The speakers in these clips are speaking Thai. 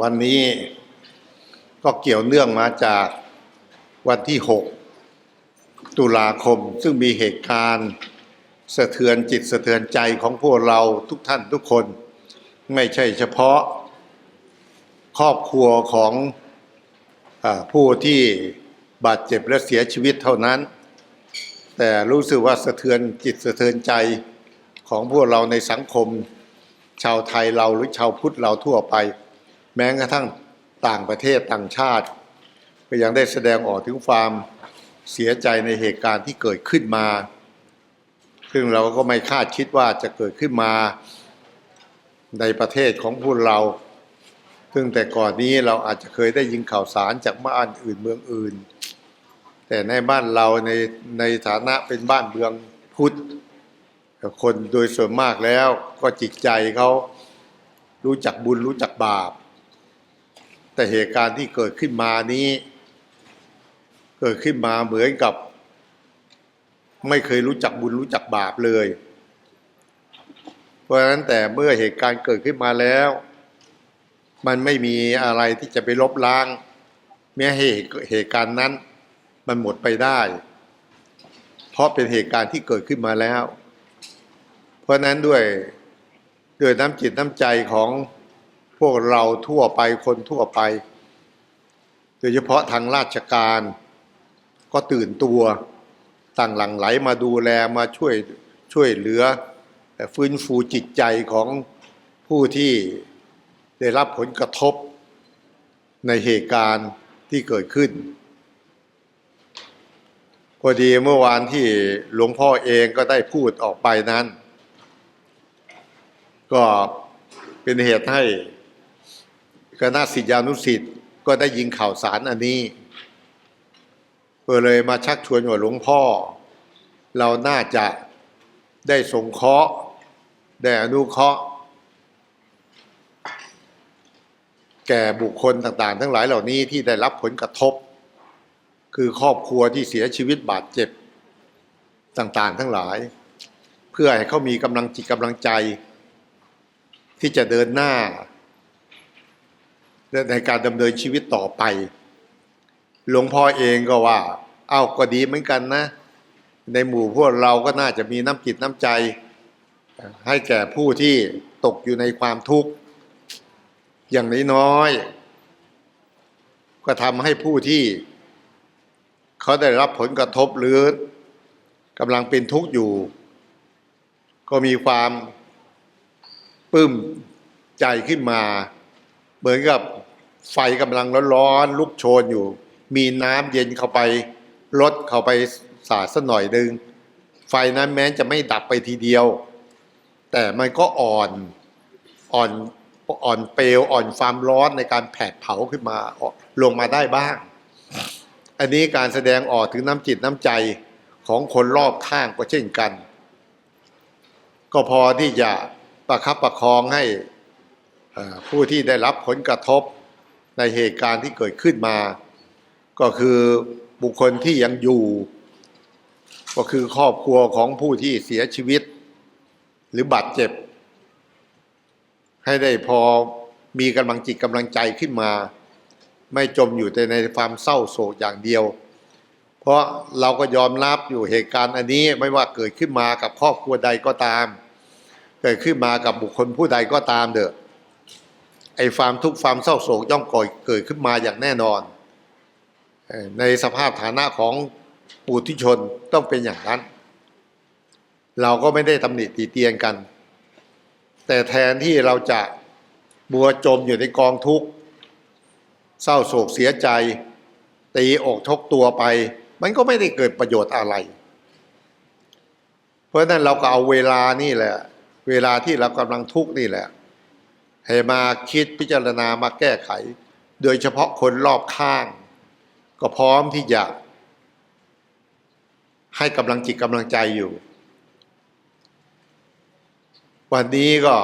วันนี้ก็เกี่ยวเนื่องมาจากวันที่ 6 ตุลาคม ซึ่งมีเหตุการณ์สะเทือนจิตสะเทือนใจของพวกเราทุกท่านทุกคน ไม่ใช่เฉพาะ ครอบครัวของอผู้ที่บาดเจ็บและเสียชีวิตเท่านั้น แต่รู้สึกว่าสะเทือนจิตสะเทือนใจของพวกเราในสังคม ชาวไทยเราหรือชาวพุทธเราทั่วไป แม้กระทั่งต่างประเทศต่างชาติ ก็ยังได้แสดงออกถึงความเสียใจในเหตุการณ์ที่เกิดขึ้นมา ซึ่งเราก็ไม่คาดคิดว่าจะเกิดขึ้นมาในประเทศของพวกเรา ซึ่งแต่ก่อนนี้เราอาจจะเคยได้ยินข่าวสารจากบ้านอื่นเมืองอื่น แต่ในบ้านเราในในฐานะเป็นบ้านเมืองพุทธคนโดยส่วนมากแล้วก็จิตใจเขารู้จักบุญรู้จักบาป แต่เหตุการณ์ที่เกิดขึ้นมานี้ เกิดขึ้นมาเหมือนกับ ไม่เคยรู้จักบุญรู้จักบาปเลย เพราะฉะนั้นแต่เมื่อเหตุการณ์เกิดขึ้นมาแล้ว มันไม่มีอะไรที่จะไปลบล้างแม้เหตุเหตุการณ์นั้น มันหมดไปได้ เพราะเป็นเหตุการณ์ที่เกิดขึ้นมาแล้ว เพราะนั้นด้วยด้วยน้ำจิตน้ำใจของ วกเราทั่วไปคนทั่วไป โดยเฉพาะทางราชการ ก็ตื่นตัวต่างหลังไหลมาดูแลมาช่วยช่วยเหลือฟื้นฟูจิตใจของผู้ที่ได้รับผลกระทบในเหตุการณ์ที่เกิดขึ้นพอดีเมื่อวานที่หลวงพ่อเองก็ได้พูดออกไปนั้น ก็เป็นเหตุให้ คณะศิษยานุศิษย์ก็ได้ยินข่าวสารอันนี้ก็เลยมาชักชวนว่าหลวงพ่อ เราน่าจะได้สงเคราะห์ได้อนุเคราะห์แก่บุคคลต่างๆ ทั้งหลายเหล่านี้ที่ได้รับผลกระทบ คือครอบครัวที่เสียชีวิตบาดเจ็บต่างๆ ทั้งหลาย เพื่อให้เขามีกำลังจิตกำลังใจ ที่จะเดินหน้า ในการดำเนินชีวิตต่อไป หลวงพ่อเองก็ว่า เอ้าก็ดีเหมือนกันนะ ในหมู่พวกเราก็น่าจะมีน้ำจิตน้ำใจ ให้แก่ผู้ที่ตกอยู่ในความทุกข์ อย่างน้อยๆก็ทำให้ผู้ที่เขาได้รับผลกระทบหรือกำลังเป็นทุกข์อยู่ ก็มีความปลื้มใจขึ้นมา เหมือนกับ ไฟกำลังร้อนๆลุกโชนอยู่ มีน้ำเย็นเข้าไปลดเข้าไปสาดสักหน่อยหนึ่งไฟนั้นแม้จะไม่ดับไปทีเดียว แต่มันก็อ่อนอ่อนอ่อนเปลวอ่อนความร้อนในการแผดเผาขึ้นมาลงมาได้บ้าง อันนี้การแสดงออกถึงน้ำจิตน้ำใจของคนรอบข้างก็เช่นกัน ก็พอที่จะประคับประคองให้ผู้ที่ได้รับผลกระทบ ในเหตุการณ์ที่เกิดขึ้นมา ก็คือบุคคลที่ยังอยู่ ก็คือครอบครัวของผู้ที่เสียชีวิต หรือบาดเจ็บ ให้ได้พอมีกำลังจิตกำลังใจขึ้นมา ไม่จมอยู่แต่ในความเศร้าโศกอย่างเดียว เพราะเราก็ยอมรับอยู่เหตุการณ์อันนี้ไม่ว่าเกิดขึ้นมากับครอบครัวใดก็ตาม เกิดขึ้นมากับบุคคลผู้ใดก็ตามเด้อ ไอ้ความทุกข์ความเศร้าโศกย่อมก่อเกิดขึ้นมาอย่างแน่นอน ในสภาพฐานะของปุถุชนต้องเป็นอย่างนั้น เราก็ไม่ได้ตำหนิตีเตียนกัน แต่แทนที่เราจะบัวจมอยู่ในกองทุกข์เศร้าโศกเสียใจ ตีอกทกตัวไป มันก็ไม่ได้เกิดประโยชน์อะไร เพราะนั้นเราก็เอาเวลานี่แหละ เวลาที่เรากำลังทุกข์นี่แหละ ให้มาคิดพิจารณามาแก้ไข โดยเฉพาะคนรอบข้าง ก็พร้อมที่จะ ให้กำลังจิตกำลังใจอยู่ วันนี้ก็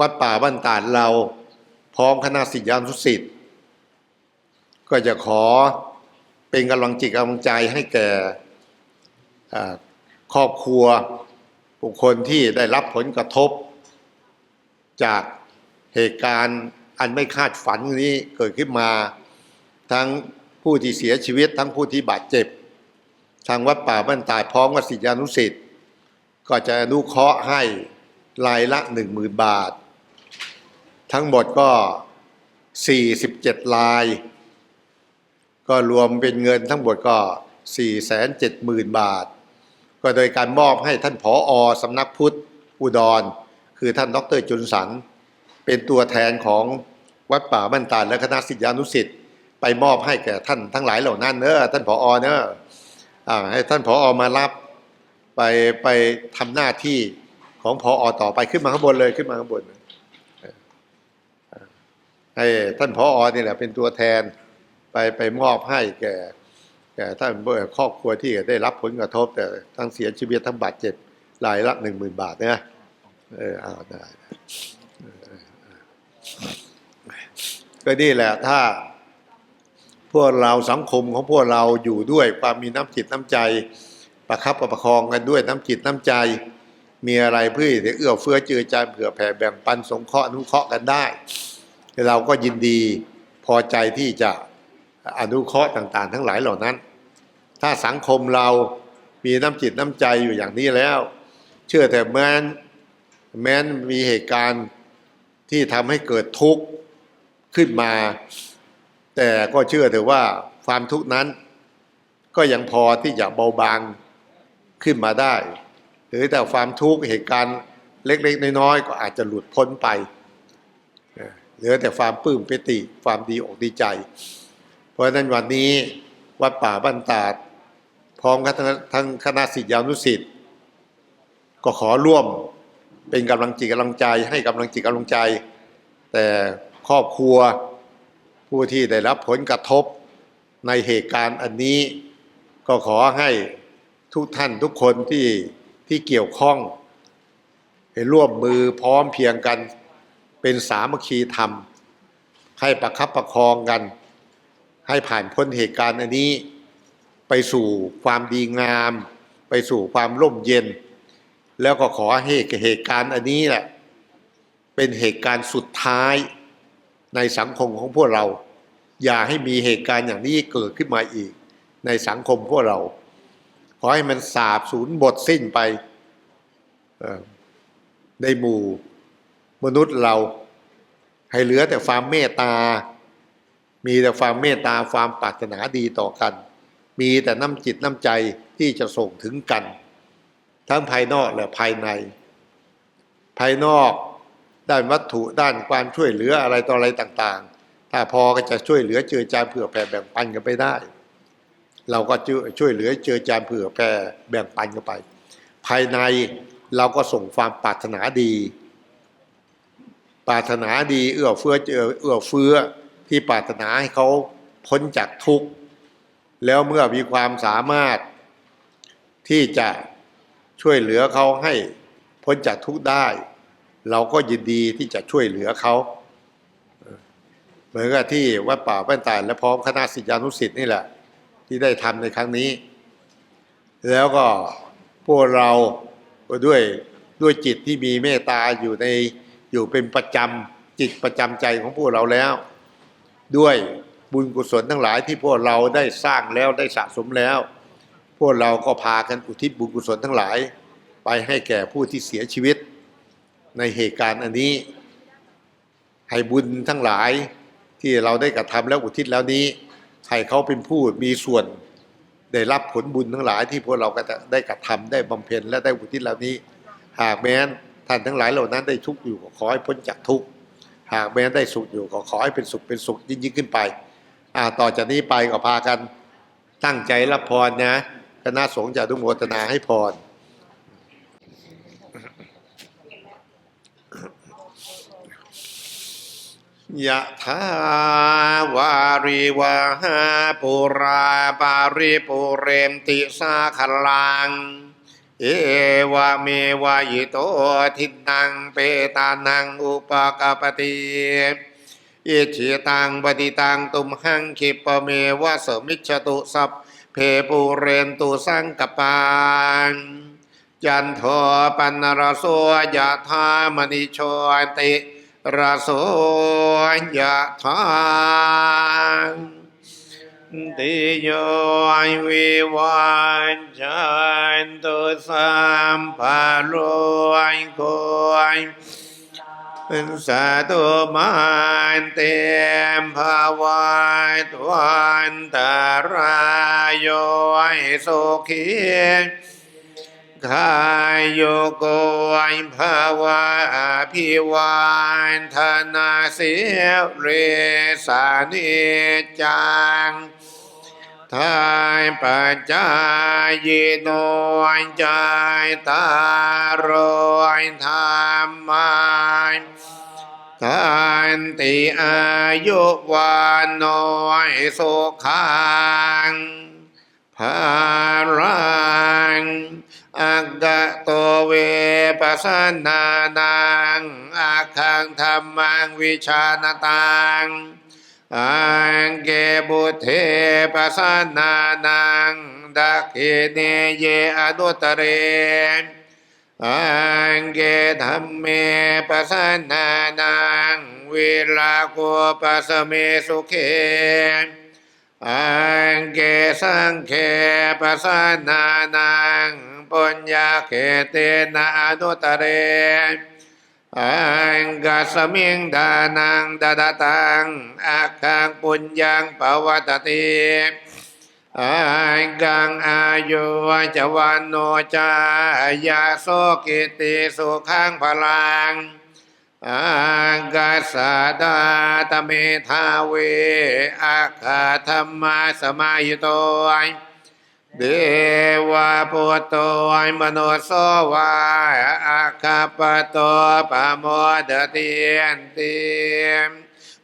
วัดป่าบ้านตาดเราพร้อมคณะศิษยานุศิษย์ก็จะขอเป็นกำลังจิตกำลังใจให้แก่ครอบครัวบุคคลที่ได้รับผลกระทบจาก เหตุการณ์อันไม่คาดฝันนี้เกิดขึ้นมา ทั้งผู้ที่เสียชีวิตทั้งผู้ที่บาดเจ็บ ทางวัดป่าบ้านตายพร้อมกับศิษยานุสิ์ก็จะอนุเคราะห์ให้รายละหนึ่งหมื่นบาท ทั้งหมดก็ 47 ลาย ก็รวมเป็นเงินทั้งหมดก็ 470,000 บาท ก็โดยการมอบให้ท่านผออสำนักพุทธอุดร คือท่านดรจุนสัน เป็นตัวแทนของวัดป่าบ้านตาลและคณะศิษยานุสิษย์ไปมอบให้แก่ท่านทั้งหลายเหล่านั้นเนอะท่านผออเนอะให้ท่านผออมารับไปไปทำหน้าที่ของผออต่อไปขึ้นมาข้างบนเลยขึ้นมาข้างบนให้ท่านผออนี่แหละเป็นตัวแทนไปไปมอบให้แก่แก่ท่านครอบครัวที่ได้รับผลกระทบ แต่ทั้งเสียชีวิตทั้งบาดเจ็บรายละหนึ่งหมื่นบาทเนี่ยเออเอาได้ ก็นี่แหละถ้าพวกเราสังคมของพวกเราอยู่ด้วยความมีน้ำจิตน้ำใจ ประคับประคองกันด้วยน้ำจิตน้ำใจ มีอะไรเพื่อจะเอื้อเฟื้อเจือจานเผื่อแผ่แบ่งปันสงเคราะห์อนุเคราะห์กันได้ เราก็ยินดีพอใจที่จะอนุเคราะห์ต่าง ๆ ทั้งหลายเหล่านั้น ถ้าสังคมเรามีน้ำจิตน้ำใจอยู่อย่างนี้แล้ว เชื่อแต่แม้นแม้นมีเหตุการณ์ ที่ทำให้เกิดทุกข์ขึ้นมา แต่ก็เชื่อเถอะว่าความทุกข์นั้น ก็ยังพอที่จะเบาบางขึ้นมาได้ หรือแต่ความทุกข์เหตุการณ์เล็กๆ น้อยๆ ก็อาจจะหลุดพ้นไปเหลือแต่ความปลื้มปิติความดีอกดีใจ เพราะนั้นวันนี้วัดป่าบ้านตาด พร้อมกับทั้งคณะศิษยานุศิษย์ก็ขอร่วม เป็นกำลังจิตกำลังใจ ให้กำลังจิตกำลังใจ แต่ครอบครัวผู้ที่ได้รับผลกระทบในเหตุการณ์อันนี้ก็ขอให้ทุกท่านทุกคนที่ที่เกี่ยวข้องให้ร่วมมือพร้อมเพียงกันเป็นสามัคคีธรรม ให้ประคับประคองกัน ให้ผ่านพ้นเหตุการณ์อันนี้ ไปสู่ความดีงาม ไปสู่ความร่มเย็น แล้วก็ขอให้เหตุการณ์อันนี้แหละเป็นเหตุการณ์สุดท้ายในสังคมของพวกเรา อย่าให้มีเหตุการณ์อย่างนี้เกิดขึ้นมาอีก ในสังคมพวกเรา ขอให้มันสาบสูญบทสิ้นไปในหมู่มนุษย์เรา ให้เหลือแต่ความเมตตา มีแต่ความเมตตาความปรารถนาดีต่อกัน มีแต่น้ำจิตน้ำใจที่จะส่งถึงกัน ทั้งภายนอกและภายใน ภายนอกด้านวัตถุด้านความช่วยเหลืออะไรต่ออะไรต่างๆ ถ้าพอก็จะช่วยเหลือเจือจานเผื่อแผ่แบ่งปันกันไปได้ เราก็ช่วยเหลือเจือจานเผื่อแผ่แบ่งปันกันไป ภายในเราก็ส่งความปรารถนาดี ปรารถนาดีเอื้อเฟื้อเจอเอื้อเฟื้อที่ปรารถนาให้เขาพ้นจากทุกข์ แล้วเมื่อมีความสามารถที่จะ ช่วยเหลือเขาให้พ้นจากทุกข์ได้ เราก็ยินดีที่จะช่วยเหลือเขาเหมือนกับที่วัดป่าบ้นตายและพร้อมคณะศิษยานุศิษย์นี่แหละ ที่ได้ทำในครั้งนี้ แล้วก็พวกเราด้วยด้วยจิตที่มีเมตตาอยู่ในอยู่เป็นประจำจิตประจำใจของพวกเราแล้ว ด้วยบุญกุศลทั้งหลายที่พวกเราได้สร้างแล้วได้สะสมแล้ว พวกเราก็พากันอุทิศบุญกุศลทั้งหลาย ไปให้แก่ผู้ที่เสียชีวิต ในเหตุการณ์อันนี้ ให้บุญทั้งหลายที่เราได้กระทำแล้วอุทิศแล้วนี้ ให้เขาเป็นผู้มีส่วนได้รับผลบุญทั้งหลาย ที่พวกเราก็ได้กระทำได้บำเพ็ญและได้อุทิศเหล่านี้ หากแม้นท่านทั้งหลายเหล่านั้นได้ทุกข์อยู่ก็ขอให้พ้นจากทุกข์หากแม้นได้สุขอยู่ก็ขอให้เป็นสุขเป็นสุขยิ่งยิ่งขึ้นไปต่อจากนี้ไปก็พากันตั้งใจรับพรนะ ณะสงฆ์จะทุโมทนาให้พรยะถาวาริวาหาปุราปาริปุเรมติสาขลัง เอวะเมวะยิโตทินังเปตานังอุปกปติอิชิตังปฏิตังตุมหังคิปเมวะสมิจฉตุสัพ เพปุเรนตุสังกปานจันโทปันรโสยะธามณิโชติระโสยะทาติโยวิวันจันตุสัมภโรยโกย เป็นสาธุมานเตมภาวายตวันตารายโยสุขีกายโยโกยภาวะอภิวานธนาเสียเรสานิจัง ทายปัจจายโนใจตารอยธรรมายกันติอายุวันโนยสุขังภารังอักกะโตเวปัสนานังอาคังธรรมังวิชานตัง อังเกบุเทปัสนานังดักขิเนเยอนุตเรอังเกธรรมเมปัสนานังวิลาโกปัสเมสุเขอังเกสังเขปัสสนานังปุญญาเขเตนะอนุตเร อังกัสมิงดานังดาดาตังอาคังปุญญังปวัตติอังกังอายุจวันโนจายาโสกิติสุขังพลังอังกัสดาตเมทาเวอาคาธรรมาสมายุโต เดวะพุตโตมโนโสวาอาคาปโตปโมดเตียนติ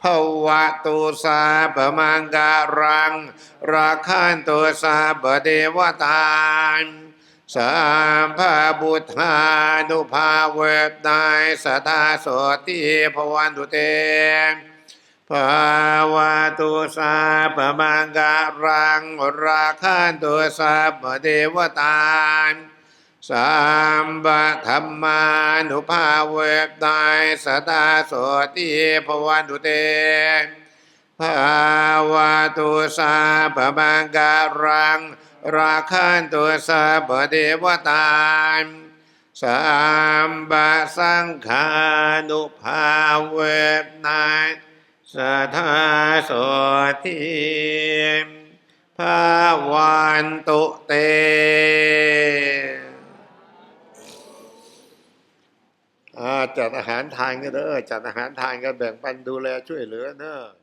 ภวะตุสาปมังการังราคันตุสาปเดวตานสัมภาบุทธานุภาเวบนายสตาโสติภวันตุเต ภาวะตุสาปมังการังราคันตุสาปเทวตานสัมปะธรรมานุภาเวบนายสตาโสติภวันตุเตภาวะตุสาปมังการังราคันตุสาปเทวตานสัมปะสังฆานุภาเวบนาย สทาโสทิภาวันตุเตอาจัดอาหารทานกันเด้อจัดอาหารทานกันแบ่งปันดูแลช่วยเหลือเนอะ